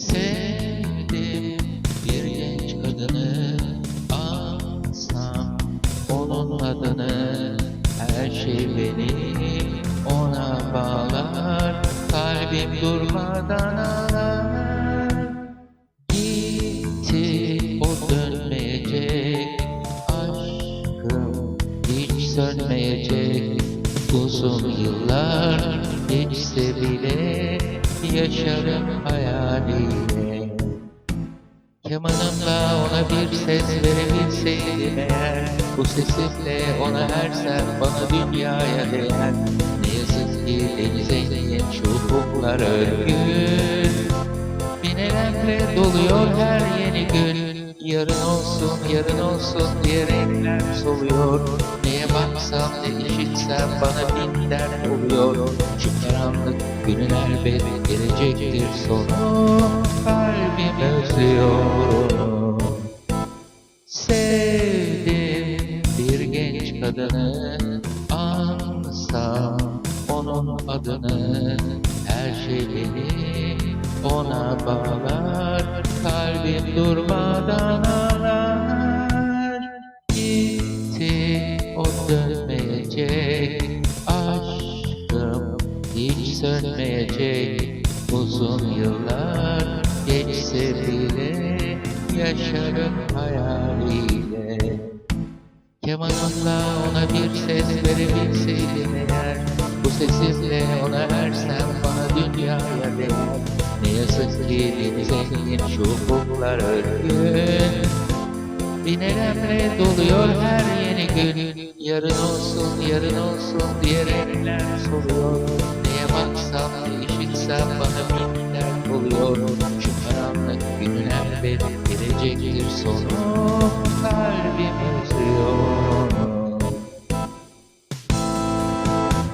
Sevdim bir genç kadını Alsam onun adını Her şey beni ona bağlar. Kalbim durmadan ağlar Gitti o dönmeyecek Aşkım hiç sönmeyecek Uzun yıllar geçse bile Yaşarım hayaliyle Kemanımla ona bir ses verebilseydim eğer Bu sesimle ona ersem bana dünyaya değer Ne yazık ki denize inen çubuklar örgün Bin elemle doluyor her yeni gün Yarın olsun yarın olsun diye renkler soluyor. Neye baksam ne işitsem bana bin dert oluyor. Şu karanlık günün elbet gelecektir sonu Kalbim özlüyor onu Sevdim bir genç kadını Ansam onun adını Her şey beni ona bağlar. Kalbim durmadan ağlar dönmeyecek Aşkım hiç sönmeyecek Uzun yıllar geçse bile Yaşarım hayaliyle. Kemanımla ona bir ses verebilseydim eğer Bu sesimle ona ersem bana dünyaya değer Ne yazık ki denize şu ufuklar örgün Bin elemle doluyor her yeni gün. Yarın olsun yarın olsun diye renkler soluyor Neye baksam ne işitsem bana bin dert oluyor. Şu karanlık günün elbet gelecektir sonu. Kalbim